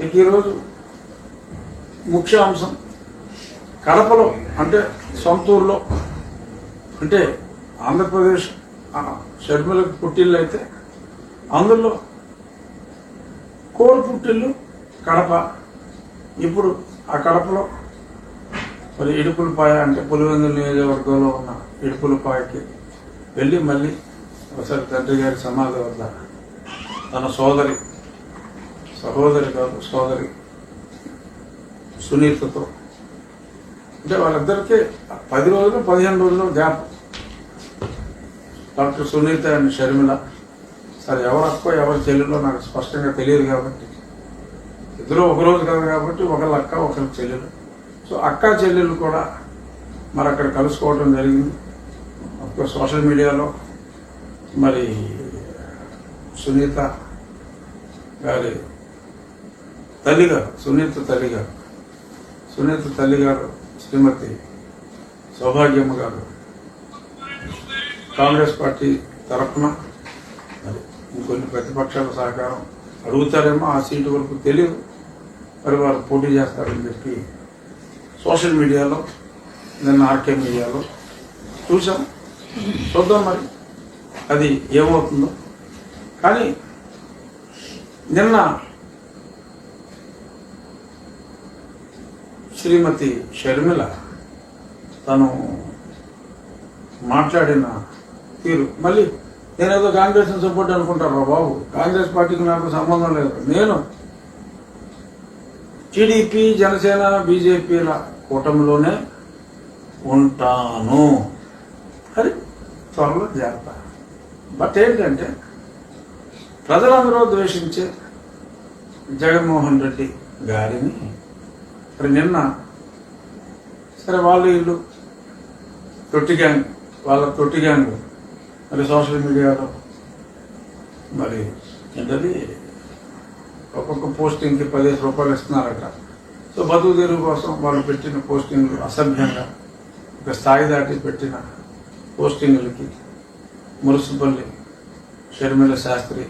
ఇక ఈరోజు ముఖ్య అంశం కడపలో అంటే సొంతూరులో అంటే ఆంధ్రప్రదేశ్ ఆ, షర్మిలకు పుట్టిల్లు అయితే అందులో కోర్ పుట్టిల్లు కడప. ఇప్పుడు ఆ కడపలో మరి ఇడుపులపాయ అంటే పులివెందుల నియోజకవర్గంలో ఉన్న ఇడుపులపాయకి వెళ్ళి మళ్ళీ ఒకసారి తండ్రి గారి సమాధి వద్ద తన సోదరి సహోదరి కాదు సోదరి సునీతతో. అంటే వాళ్ళిద్దరికీ పది రోజులు పదిహేను రోజులు gap. Doctor Sunitha and Sharmila. సరే ఎవరు అక్క ఎవరు చెల్లెలో నాకు స్పష్టంగా తెలియదు కాబట్టి. ఇద్దరు ఒక రోజు కాదు కాబట్టి ఒకళ్ళ అక్క ఒకరు చెల్లెలు. సో అక్క చెల్లెలు కూడా మరి అక్కడ కలుసుకోవడం జరిగింది. ఒక సోషల్ మీడియాలో మరి సునీత గారి తల్లిగారు సునీత తల్లిగారు సునీత తల్లిగారు శ్రీమతి సౌభాగ్యమ్మ గారు కాంగ్రెస్ పార్టీ తరఫున మరి ఇంకొన్ని ప్రతిపక్షాల సహకారం అడుగుతారేమో ఆ సీటు వరకు తెలియదు. మరి వారు పోటీ చేస్తారని చెప్పి సోషల్ మీడియాలో నిన్న ఆర్కే మీడియాలో చూసాం చూద్దాం మరి అది ఏమవుతుందో. కానీ నిన్న శ్రీమతి షర్మిల తను మాట్లాడిన తీరు. మళ్ళీ నేనేదో కాంగ్రెస్ సపోర్ట్ అనుకుంటారా బాబు. కాంగ్రెస్ పార్టీకి నాకు సంబంధం లేదు. నేను టీడీపీ జనసేన బీజేపీల కూటమిలోనే ఉంటాను. అది త్వరలో జాగ్రత్త. బట్ ఏంటంటే ప్రజలందరూ ద్వేషించే జగన్మోహన్ రెడ్డి గారిని మరి నిన్న సరే వాళ్ళు వీళ్ళు తొట్టి గ్యాంగ్ వాళ్ళ తొట్టి గ్యాంగ్ మరి సోషల్ మీడియాలో మరి ఏంటది ఒక్కొక్క పోస్టింగ్కి పదిహేను రూపాయలు ఇస్తున్నారట. సో బతుకు తెరువు కోసం వాళ్ళు పెట్టిన పోస్టింగ్లు అసభ్యంగా ఒక స్థాయి దాటి పెట్టిన పోస్టింగ్లకి మురుసుపల్లి షర్మిల శాస్త్రి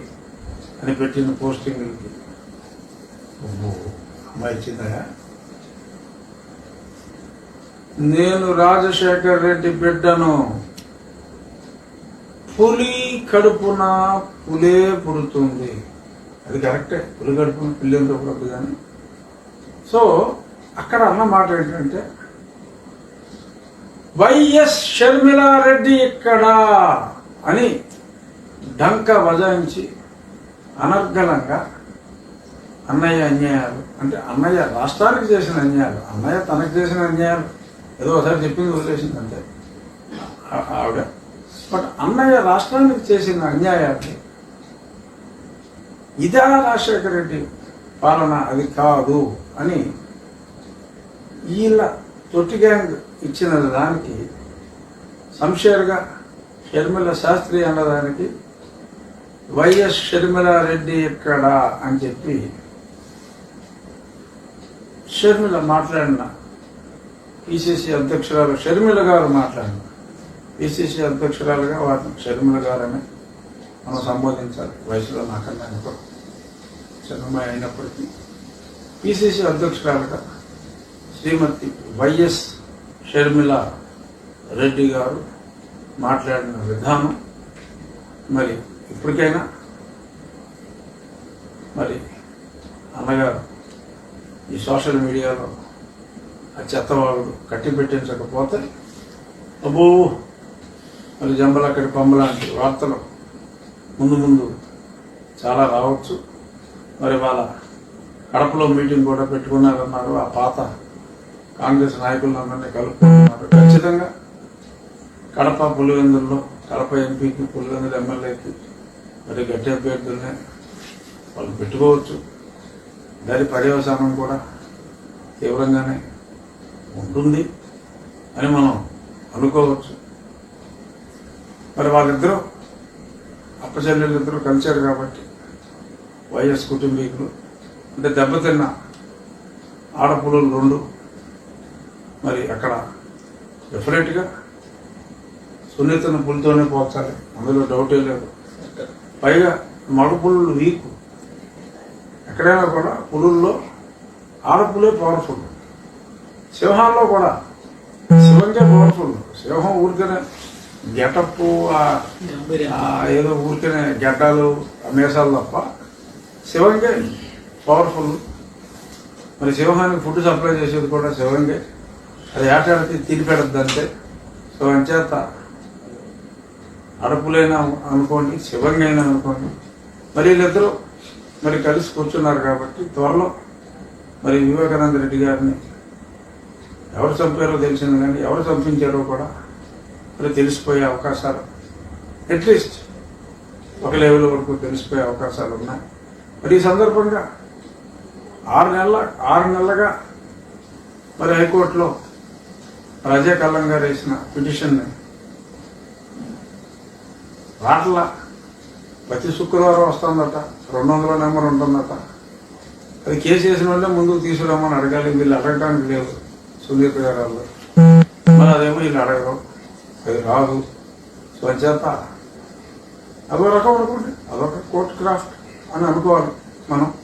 అని పెట్టిన పోస్టింగ్లకి అమ్మాయి చిన్నగా నేను రాజశేఖర్ రెడ్డి బిడ్డను పులి కడుపున పులే పుడుతుంది. అది కరెక్టే. పులి కడుపున పిల్లి ఎందుకు పుడదు కానీ. సో అక్కడ అన్న మాట ఏంటంటే వైఎస్ షర్మిలారెడ్డి ఇక్కడ అని డంక వజాయించి అనర్గళంగా అన్నయ్య అన్యాయాలు అంటే అన్నయ్య రాష్ట్రానికి చేసిన అన్యాయాలు అన్నయ్య తనకు చేసిన అన్యాయాలు ఏదో ఒకసారి చెప్పింది వదిలేసింది అంతే. ఆవిడ. బట్ అన్నయ్య రాష్ట్రానికి చేసిన అన్యాయాన్ని ఇదా రాజశేఖర రెడ్డి పాలన అది కాదు అని వీళ్ళ తొట్టి గ్యాంగ్ ఇచ్చిన దానికి సంషేర్గా షర్మిల శాస్త్రి అన్నదానికి వైఎస్ షర్మిలారెడ్డి ఎక్కడ అని చెప్పి షర్మిల మాట్లాడిన పిసిసి అధ్యక్షురాలు షర్మిల గారు మాట్లాడారు. పిసిసి అధ్యక్షురాలుగా వారిని షర్మిల గారని మనం సంబోధించాలి. వయసులో నాకన్నా ఎంతో చిన్నమ్మాయి అయినప్పటికీ. పిసిసి అధ్యక్షురాలుగా శ్రీమతి వైఎస్ షర్మిల రెడ్డి గారు మాట్లాడిన విధానం మరి ఇప్పటికైనా మరి అన్నగారు ఈ సోషల్ మీడియాలో ఆ చెత్తవాడు కట్టి పెట్టించకపోతే అబ్బో మరి జంబలక్కడి పంబలాంటి వార్తలు ముందు ముందు చాలా రావచ్చు. మరి వాళ్ళ కడపలో మీటింగ్ కూడా పెట్టుకున్నారన్నారు ఆ పాత కాంగ్రెస్ నాయకులందరినీ కలుపుకుంటున్నారు ఖచ్చితంగా కడప పులివెందుల్లో కడప ఎంపీకి పులివెందుల ఎమ్మెల్యేకి మరి గట్టి అభ్యర్థులనే వాళ్ళు పెట్టుకోవచ్చు. దాని పర్యవసానం కూడా తీవ్రంగానే ఉంటుంది అని మనం అనుకోవచ్చు. మరి వాళ్ళిద్దరూ అప్పచెల్లెళ్ళిద్దరూ కలిశారు కాబట్టి వైఎస్ కుటుంబీకులు. అంటే దెబ్బతిన్న ఆడపులు రెండు. మరి అక్కడ డెఫినెట్గా సున్నితన పులితోనే పోల్చాలి. అందులో డౌటే లేదు. పైగా మగపుళ్ళు వీక్. ఎక్కడైనా కూడా పులుల్లో ఆడపులే పవర్ఫుల్ సింహాల్లో కూడా. శివంకే పవర్ఫుల్ సింహం ఊరికనే గెటప్ ఏదో ఊరికనే గడ్డాలు మేసాలు తప్ప శివంకే పవర్ఫుల్ మరి సింహానికి ఫుడ్ సప్లై చేసేది కూడా శివంగే. అది ఏటాడితే తిని పెడద్దు అంతే సో అంచేత అడపులైనా అనుకోండి శివంగైనా అనుకోండి మరి వీళ్ళిద్దరూ మరి కలిసి కూర్చున్నారు కాబట్టి త్వరలో మరి వివేకానంద రెడ్డి గారిని ఎవరు చంపారో తెలిసింది కానీ ఎవరు చంపించారో కూడా మరి తెలిసిపోయే అవకాశాలు. అట్లీస్ట్ ఒక లెవెల్ వరకు తెలిసిపోయే అవకాశాలు ఉన్నాయి. మరి ఈ సందర్భంగా ఆరు నెలల ఆరు నెలలుగా మరి హైకోర్టులో రజా కల్లం గారు వేసిన పిటిషన్ని రాట్ల ప్రతి శుక్రవారం వస్తుందట రెండు వందల నెంబర్ ఉంటుందట. అది కేసు వేసిన వాళ్ళే ముందుకు తీసుకురామని అడగాలి వీళ్ళు అడగడానికి లేదు సునీత మనం మరి అదేమో వీళ్ళు అడగడం. అది రాదు. సో చేత అదో రకం అనుకోండి. అదొక కోర్టు క్రాఫ్ట్ అని అనుకోవాలి మనం.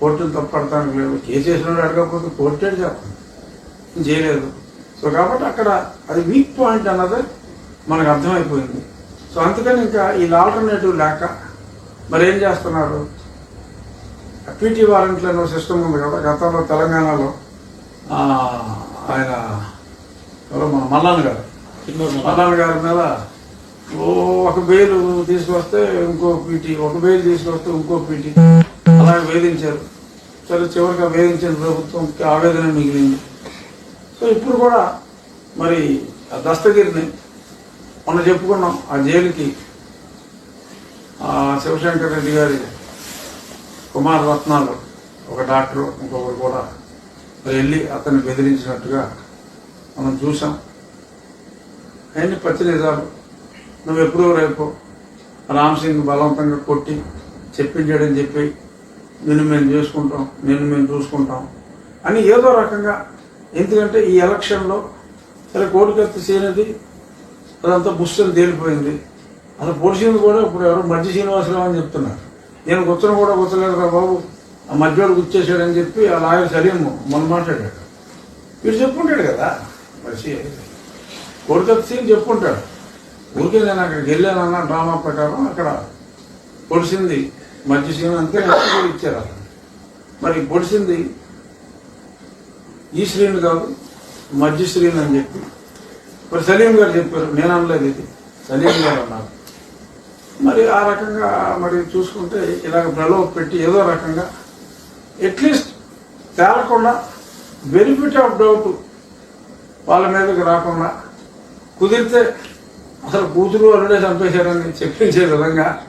కోర్టును తప్పడటానికి లేదు. కేసేసిన వేసిన వాడు అడగకపోతే కోర్టే చేస్తాం చేయలేదు. సో కాబట్టి అక్కడ అది వీక్ పాయింట్ అన్నది మనకు అర్థమైపోయింది. సో అందుకని ఇంకా ఈ ఆల్టర్నేటివ్ లేక మరి ఏం చేస్తున్నారు పీటీ వారెంట్లు అనే సిస్టమ్ ఉంది కదా గతంలో తెలంగాణలో. ఆయన ఎవరో మన మల్లాన్ గారు. మల్లాన్ గారి మీద ఓ ఒక బెయిల్ తీసుకొస్తే ఇంకో పీటీ ఒక బెయిల్ తీసుకొస్తే ఇంకో పీటీ. అలాగే వేధించారు. సరే చివరికి ఆ వేధించిన ప్రభుత్వంకి ఆవేదన మిగిలింది. సో ఇప్పుడు కూడా మరి ఆ దస్తగిరిని మొన్న చెప్పుకున్నాం ఆ జైలుకి. శివశంకర్ రెడ్డి గారి కుమార రత్నాలు ఒక డాక్టర్ ఇంకొకరు కూడా వెళ్ళి అతన్ని బెదిరించినట్టుగా మనం చూసాం అవన్నీ పచ్చి నిజాలు నువ్వు ఎప్పుడో రేపు రామ్ సింగ్ బలవంతంగా కొట్టి చెప్పించాడని చెప్పి నిన్ను మేము చేసుకుంటాం నిన్ను మేము చూసుకుంటాం అని ఏదో రకంగా ఎందుకంటే ఈ ఎలక్షన్లో సరే కోడికత్తి చేయనిది అదంతా బుస్సులు తేలిపోయింది. అసలు పొడిచింది కూడా ఇప్పుడు ఎవరు మధ్య శ్రీనివాసరావు అని చెప్తున్నారు. నేను గుచ్చను కూడా గుచ్చలేదు రా బాబు మధ్యవాడు గుచ్చేసాడని చెప్పి ఆ లాయర్ సలీం మొన్న మాట్లాడాడు. వీడు చెప్పుకుంటాడు కదా. మరి కోడికత్తి సీన్ చెప్పుకుంటాడు. ఊరికే నేను అక్కడికి వెళ్ళానన్న డ్రామా ప్రకారం అక్కడ పొడిసింది మధ్య సీన్ అంతే ఇచ్చారు మరి పొడిసింది ఈ శ్రీని కాదు మధ్య శ్రీని అని చెప్పి. మరి సలీం గారు చెప్పారు నేను అనలేదు ఇది. సలీం గారు అన్నారు. మరి ఆ రకంగా మరి చూసుకుంటే ఇలాగ ప్రలోభ పెట్టి ఏదో రకంగా అట్లీస్ట్ తేలకుండా బెనిఫిట్ ఆఫ్ డౌట్ వాళ్ళ మీదకి రాకుండా కుదిరితే అసలు కూతురు అల్లుడే చంపేశారని చెప్పించే విధంగా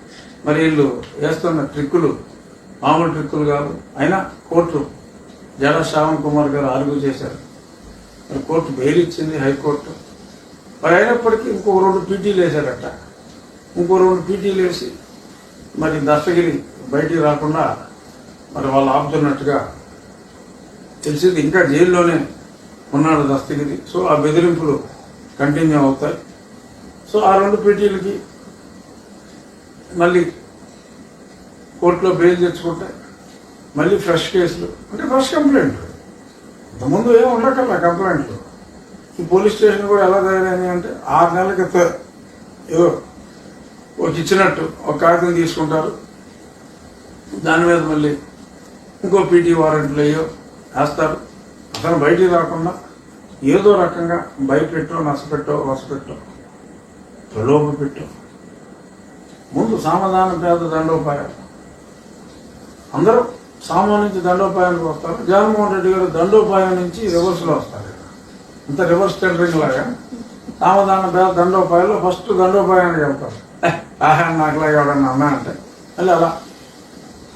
మరి వీళ్ళు వేస్తున్న ట్రిక్కులు మామూలు ట్రిక్కులు కాదు. అయినా కోర్టు జడ శ్రావణ్ కుమార్ గారు ఆర్గ్యూ చేశారు. మరి కోర్టు బెయిల్ ఇచ్చింది హైకోర్టు. మరి అయినప్పటికీ ఇంకో రెండు పీటీలు వేశారట. ఇంకో రెండు పీటీలు వేసి మరి దస్తగిరి బయటికి రాకుండా మరి వాళ్ళు ఆపుతున్నట్టుగా తెలిసింది ఇంకా జైల్లోనే ఉన్నాడు దస్తగిరి. సో ఆ బెదిరింపులు కంటిన్యూ అవుతాయి. సో ఆ రెండు పీటీలకి మళ్ళీ కోర్టులో బెయిల్ తెచ్చుకుంటే మళ్ళీ ఫ్రెష్ కేసులు అంటే ఫ్రెష్ కంప్లైంట్. ఇంతకుముందు ఏం ఉండకల్లా కంప్లైంట్లు. ఈ పోలీస్ స్టేషన్ కూడా ఎలా తయారైంది అంటే ఆరు నెలల క్రితం ఏదో ఒక ఇచ్చినట్టు ఒక కాగితం తీసుకుంటారు. దాని మీద మళ్ళీ ఇంకో పీటీ వారెంట్లు అయ్యో వేస్తారు. అతను బయటికి రాకుండా ఏదో రకంగా భయపెట్టో నష్టపెట్టో వసపెట్టో ప్రలోభ పెట్టో. ముందు సామధాన పేద దండోపాయాలు. అందరూ సామాన్ నుంచి దండోపాయానికి వస్తారు. జగన్మోహన్ రెడ్డి గారు దండోపాయం నుంచి రివర్స్లో వస్తారు. ఇంత రివర్స్ టెండరింగ్ లాగా సామధాన పేద దండోపాయాల్లో ఫస్ట్ దండోపాయానికి వెళ్తారు. ఆహా ఆహా నాకులాగా ఎవడన్నా అన్నా అంటే మళ్ళీ అలా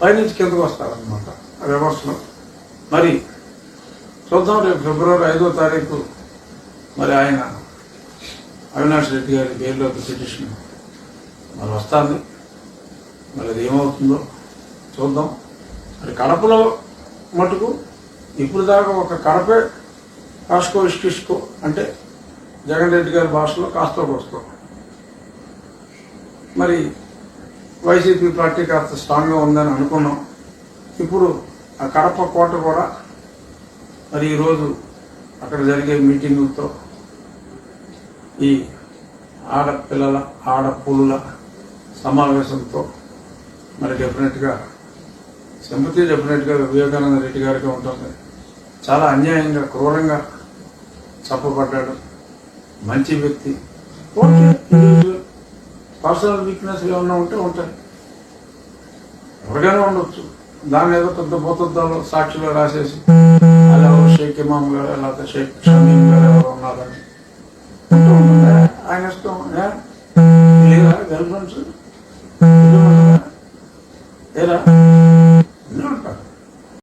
పైనుంచి కిందకు వస్తారనమాట రివర్స్లో మరి చూద్దాం రేపు ఫిబ్రవరి ఐదో తారీఖు మరి ఆయన అవినాష్ రెడ్డి గారి బెయిల్లో పిటిషన్ మరి వస్తుంది. మరి అది ఏమవుతుందో చూద్దాం. మరి కడపలో మటుకు ఇప్పుడు దాకా ఒక కడపే కాస్కో ఇష్కిష్కో అంటే జగన్ రెడ్డి గారి భాషలో కాస్తో కోస్కో మరి వైసీపీ పార్టీ కాస్త స్ట్రాంగ్గా ఉందని అనుకున్నాం. ఇప్పుడు ఆ కడప కోట కూడా మరి ఈరోజు అక్కడ జరిగే మీటింగులతో ఈ ఆడపిల్లల ఆడపుల్ల సమావేశంతో మరి డెఫినెట్గా సింపతి డెఫినెట్గా వివేకానంద రెడ్డి గారికి ఉంటుంది. చాలా అన్యాయంగా క్రూరంగా చెప్పబడ్డాడు. మంచి వ్యక్తి. ఓకే. పర్సనల్ వీక్నెస్ ఏమన్నా ఉంటే ఉంటాయి. ఎవరికైనా ఉండొచ్చు. దాని ఏదో పెద్ద భూతద్దాలు సాక్షిలో రాసేసి ఎవరు షేక్ ఇమాం గారు లేకపోతే షేక్ షమీం గారు ఎవరు ఉన్నారని ఉంటూ ఉంటుంది? ఆయన ఇష్టం? లేదా గర్ల్ ఫ్రెండ్స్ ఏరా?